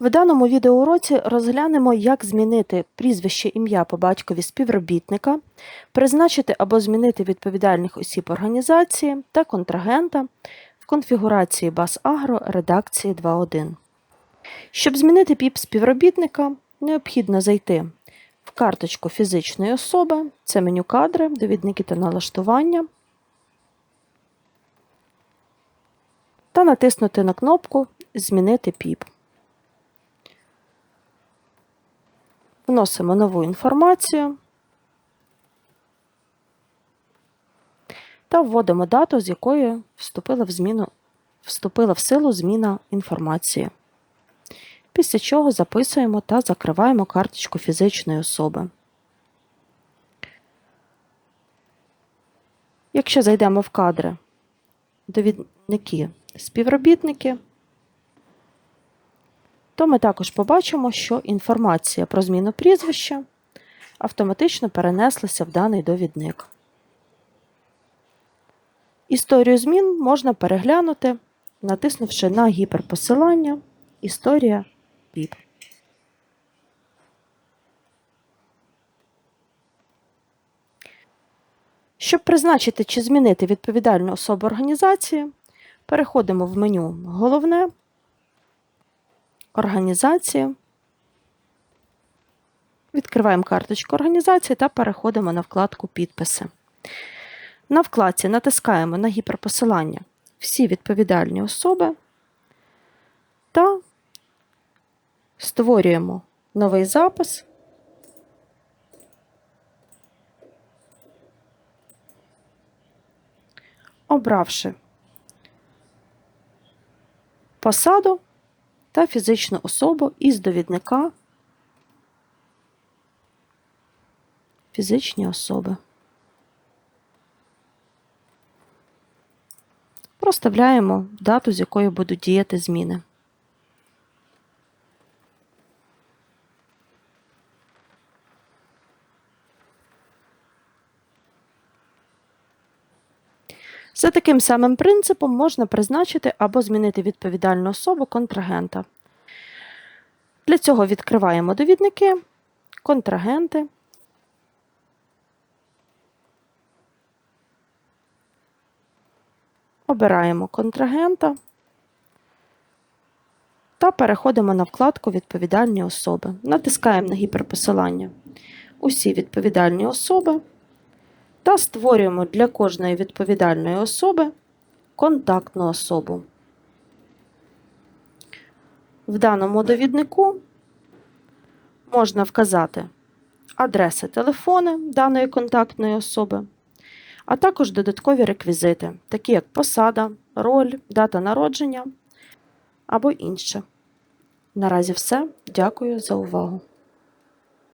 В даному відеоуроці розглянемо, як змінити прізвище ім'я по батькові співробітника, призначити або змінити відповідальних осіб організації та контрагента в конфігурації Agro редакції 2.1. Щоб змінити ПІП співробітника, необхідно зайти в карточку фізичної особи, це меню кадри, довідники та налаштування, та натиснути на кнопку Змінити ПІП. Вносимо нову інформацію та вводимо дату, з якої вступила в, зміну, вступила в силу зміна інформації. Після чого записуємо та закриваємо карточку фізичної особи. Якщо зайдемо в кадри довідники співробітники, то ми також побачимо, що інформація про зміну прізвища автоматично перенеслася в даний довідник. Історію змін можна переглянути, натиснувши на гіперпосилання Історія ПІП. Щоб призначити чи змінити відповідальну особу організації, переходимо в меню Головне, Організації. Відкриваємо карточку організації та переходимо на вкладку Підписи. На вкладці натискаємо на гіперпосилання Всі відповідальні особи та створюємо новий запис. Обравши посаду та фізичну особу із довідника фізичні особи. Проставляємо дату, з якої будуть діяти зміни. За таким самим принципом можна призначити або змінити відповідальну особу контрагента. Для цього відкриваємо довідники, контрагенти. Обираємо контрагента та переходимо на вкладку Відповідальні особи. Натискаємо на гіперпосилання Усі відповідальні особи та створюємо для кожної відповідальної особи контактну особу. В даному довіднику можна вказати адреси телефони даної контактної особи, а також додаткові реквізити, такі як посада, роль, дата народження або інше. Наразі все. Дякую за увагу.